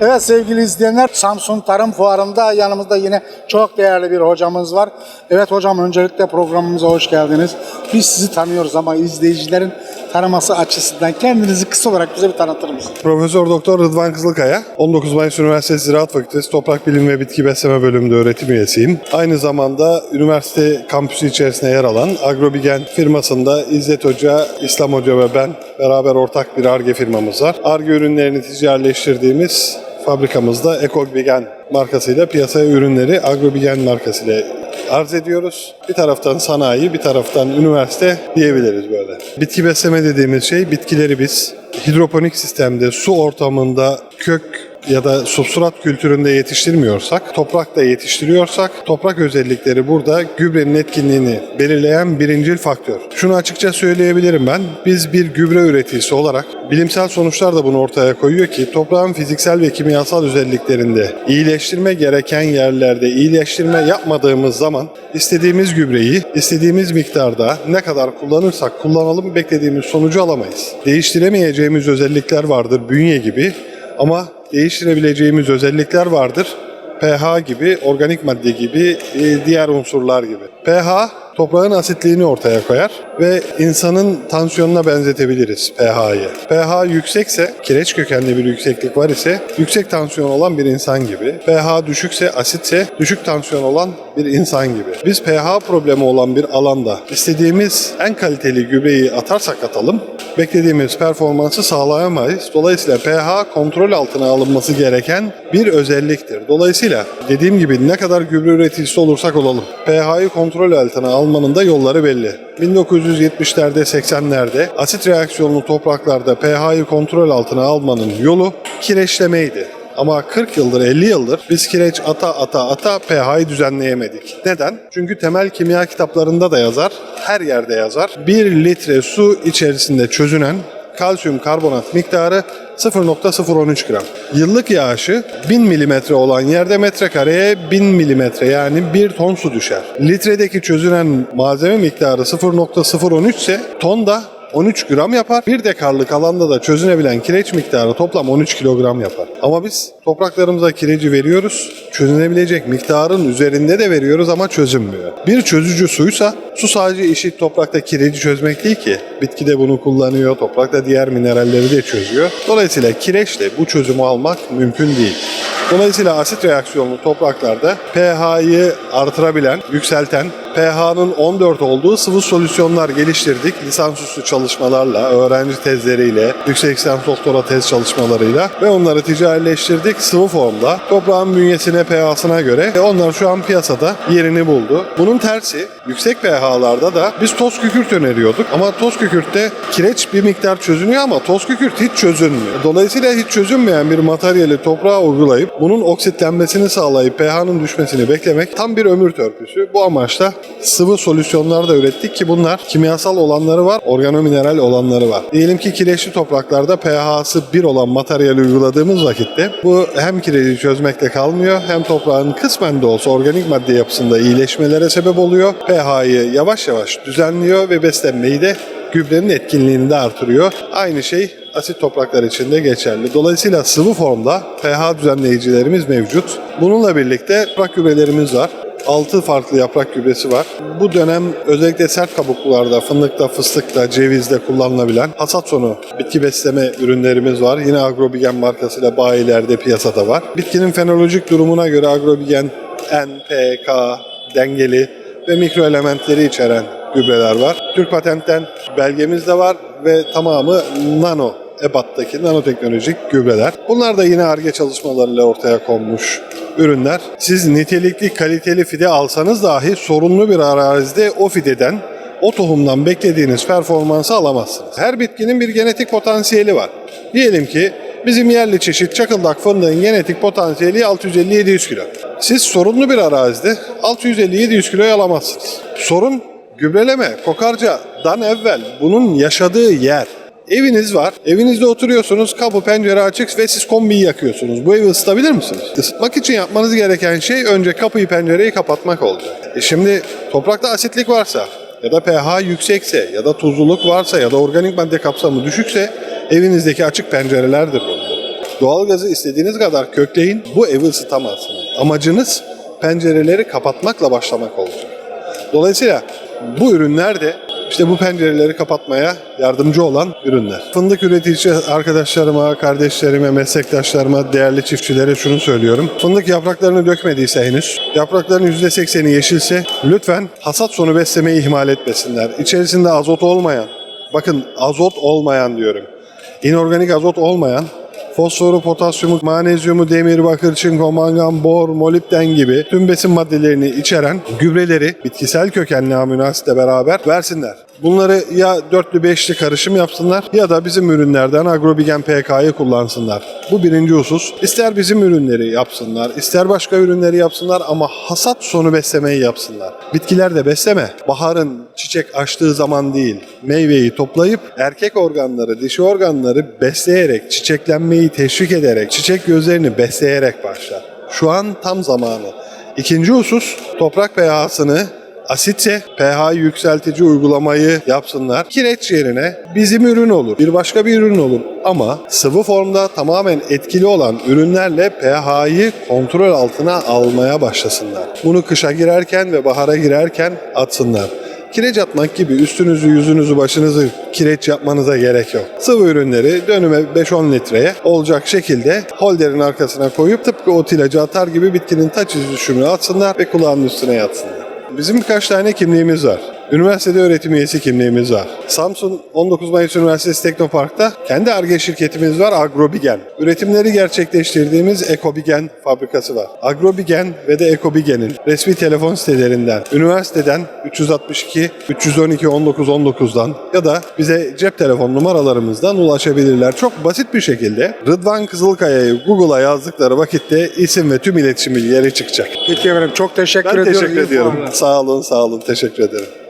Evet sevgili izleyenler Samsun Tarım Fuarı'nda yanımızda yine çok değerli bir hocamız var. Evet hocam öncelikle programımıza hoş geldiniz. Biz sizi tanıyoruz ama izleyicilerin tanıması açısından kendinizi kısa olarak bize bir tanıtır mısınız? Profesör Doktor Rıdvan Kızılkaya, 19 Mayıs Üniversitesi Ziraat Fakültesi Toprak Bilim ve Bitki Besleme Bölümünde öğretim üyesiyim. Aynı zamanda üniversite kampüsü içerisinde yer alan Agrobigen firmasında İzzet Hoca, İslam Hoca ve ben beraber ortak bir ARGE firmamız var. ARGE ürünlerini ticaretleştirdiğimiz fabrikamızda Ekobigen markasıyla piyasaya ürünleri Agrobigen markasıyla arz ediyoruz. Bir taraftan sanayi, bir taraftan üniversite diyebiliriz böyle. Bitki besleme dediğimiz şey bitkileri biz hidroponik sistemde su ortamında kök ya da substrat kültüründe yetiştirmiyorsak, toprakta yetiştiriyorsak, toprak özellikleri burada gübrenin etkinliğini belirleyen birincil faktör. Şunu açıkça söyleyebilirim ben, biz bir gübre üreticisi olarak bilimsel sonuçlar da bunu ortaya koyuyor ki toprağın fiziksel ve kimyasal özelliklerinde iyileştirme gereken yerlerde iyileştirme yapmadığımız zaman istediğimiz gübreyi istediğimiz miktarda ne kadar kullanırsak kullanalım beklediğimiz sonucu alamayız. Değiştiremeyeceğimiz özellikler vardır bünye gibi ama değiştirebileceğimiz özellikler vardır. pH gibi, organik madde gibi, e, diğer unsurlar gibi. pH toprağın asitliğini ortaya koyar ve insanın tansiyonuna benzetebiliriz pH'yı. pH yüksekse, kireç kökenli bir yükseklik var ise yüksek tansiyon olan bir insan gibi. pH düşükse, asitse düşük tansiyon olan bir insan gibi. Biz pH problemi olan bir alanda istediğimiz en kaliteli gübreyi atarsak atalım, beklediğimiz performansı sağlayamayız. Dolayısıyla pH kontrol altına alınması gereken bir özelliktir. Dolayısıyla dediğim gibi ne kadar gübre üreticisi olursak olalım, pH'yi kontrol altına almanın da yolları belli. 1970'lerde 80'lerde asit reaksiyonlu topraklarda pH'yi kontrol altına almanın yolu kireçlemeydi. Ama 40 yıldır 50 yıldır biz kireç ata ata ata pH'yi düzenleyemedik. Neden? Çünkü temel kimya kitaplarında da yazar, her yerde yazar. 1 litre su içerisinde çözünen kalsiyum karbonat miktarı 0.013 gram. Yıllık yağışı 1000 milimetre olan yerde metrekareye 1000 milimetre yani 1 ton su düşer. Litredeki çözünen malzeme miktarı 0.013 ise tonda 13 gram yapar. Bir dekarlık alanda da çözünebilen kireç miktarı toplam 13 kilogram yapar. Ama biz topraklarımıza kireci veriyoruz. Çözünebilecek miktarın üzerinde de veriyoruz ama çözünmüyor. Bir çözücü suysa su sadece işi toprakta kireci çözmek değil ki. Bitki de bunu kullanıyor. Toprakta diğer mineralleri de çözüyor. Dolayısıyla kireçle bu çözümü almak mümkün değil. Dolayısıyla asit reaksiyonlu topraklarda pH'yi artırabilen, yükselten, pH'nın 14 olduğu sıvı solüsyonlar geliştirdik. Lisansüstü çalışmalarla, öğrenci tezleriyle, yüksek lisans doktora tez çalışmalarıyla ve onları ticaretleştirdik sıvı formda. Toprağın bünyesine, pH'sına göre onlar şu an piyasada yerini buldu. Bunun tersi yüksek pH'larda da biz toz kükürt öneriyorduk ama toz kükürtte kireç bir miktar çözünüyor ama toz kükürt hiç çözünmüyor. Dolayısıyla hiç çözünmeyen bir materyali toprağa uygulayıp bunun oksitlenmesini sağlayıp pH'nın düşmesini beklemek tam bir ömür törpüsü. Bu amaçla sıvı solüsyonlar da ürettik ki bunlar kimyasal olanları var, organomineral olanları var. Diyelim ki kireçli topraklarda pH'sı 1 olan materyali uyguladığımız vakitte bu hem kireci çözmekle kalmıyor hem toprağın kısmen de olsa organik madde yapısında iyileşmelere sebep oluyor. pH'yı yavaş yavaş düzenliyor ve beslenmeyi de gübrenin etkinliğini de artırıyor. Aynı şey asit topraklar için de geçerli. Dolayısıyla sıvı formda pH düzenleyicilerimiz mevcut. Bununla birlikte toprak gübrelerimiz var. 6 farklı yaprak gübresi var. Bu dönem özellikle sert kabuklularda, fındıkta, fıstıkta, cevizde kullanılabilen hasat sonu bitki besleme ürünlerimiz var. Yine Agrobigen markasıyla bayilerde piyasada var. Bitkinin fenolojik durumuna göre Agrobigen N, P, K, dengeli ve mikro elementleri içeren gübreler var. Türk patentten belgemiz de var ve tamamı nano ebattaki nanoteknolojik gübreler. Bunlar da yine ARGE çalışmalarıyla ortaya konmuş ürünler. Siz nitelikli, kaliteli fide alsanız dahi sorunlu bir arazide o fideden, o tohumdan beklediğiniz performansı alamazsınız. Her bitkinin bir genetik potansiyeli var. Diyelim ki bizim yerli çeşit çakıldak fındığın genetik potansiyeli 650-700 kilo. Siz sorunlu bir arazide 650-700 kiloyu alamazsınız. Sorun gübreleme, kokarcadan evvel bunun yaşadığı yer. Eviniz var. Evinizde oturuyorsunuz. Kapı pencere açık ve siz kombiyi yakıyorsunuz. Bu evi ısıtabilir misiniz? Isıtmak için yapmanız gereken şey önce kapıyı pencereyi kapatmak olacak. E şimdi toprakta asitlik varsa ya da pH yüksekse ya da tuzluluk varsa ya da organik madde kapsamı düşükse evinizdeki açık pencerelerdir bunlar. Doğalgazı istediğiniz kadar kökleyin. Bu evi ısıtamazsınız. Amacınız pencereleri kapatmakla başlamak olacak. Dolayısıyla bu ürünler de işte bu pencereleri kapatmaya yardımcı olan ürünler. Fındık üretici arkadaşlarıma, kardeşlerime, meslektaşlarıma, değerli çiftçilere şunu söylüyorum. Fındık yapraklarını dökmediyse henüz, yaprakların %80'i yeşilse lütfen hasat sonu beslemeyi ihmal etmesinler. İçerisinde azot olmayan, bakın azot olmayan diyorum. İnorganik azot olmayan fosforu, potasyumu, manezyumu, demir, bakır, çinko, mangan, bor, molibden gibi tüm besin maddelerini içeren gübreleri bitkisel kökenli amino asitle beraber versinler. Bunları ya dörtlü beşli karışım yapsınlar ya da bizim ürünlerden Agrobigen PK'yı kullansınlar. Bu birinci husus. İster bizim ürünleri yapsınlar, ister başka ürünleri yapsınlar ama hasat sonu beslemeyi yapsınlar. Bitkiler de besleme. Baharın çiçek açtığı zaman değil, meyveyi toplayıp erkek organları, dişi organları besleyerek, çiçeklenmeyi teşvik ederek, çiçek gözlerini besleyerek başlar. Şu an tam zamanı. İkinci husus, toprak pH'sını asitse pH yükseltici uygulamayı yapsınlar. Kireç yerine bizim ürün olur. Bir başka bir ürün olur. Ama sıvı formda tamamen etkili olan ürünlerle pH'yi kontrol altına almaya başlasınlar. Bunu kışa girerken ve bahara girerken atsınlar. Kireç atmak gibi üstünüzü, yüzünüzü, başınızı kireç yapmanıza gerek yok. Sıvı ürünleri dönüme 5-10 litreye olacak şekilde holderin arkasına koyup tıpkı ot ilacı atar gibi bitkinin taç izi düşümünü atsınlar ve kulağının üstüne yatsınlar. Bizim birkaç tane kimliğimiz var. Üniversitede öğretim üyesi kimliğimiz var. Samsun 19 Mayıs Üniversitesi Teknopark'ta kendi ARGE şirketimiz var Agrobigen. Üretimleri gerçekleştirdiğimiz Ekobigen fabrikası var. Agrobigen ve de Ekobigen'in resmi telefon sitelerinden, üniversiteden 362 312 19 19'dan ya da bize cep telefon numaralarımızdan ulaşabilirler. Çok basit bir şekilde Rıdvan Kızılkaya'yı Google'a yazdıkları vakitte isim ve tüm iletişim bilgileri çıkacak. Peki efendim çok teşekkür Ben ediyorum. teşekkür İyi ediyorum. Sağ olun, sağ olun. Teşekkür ederim.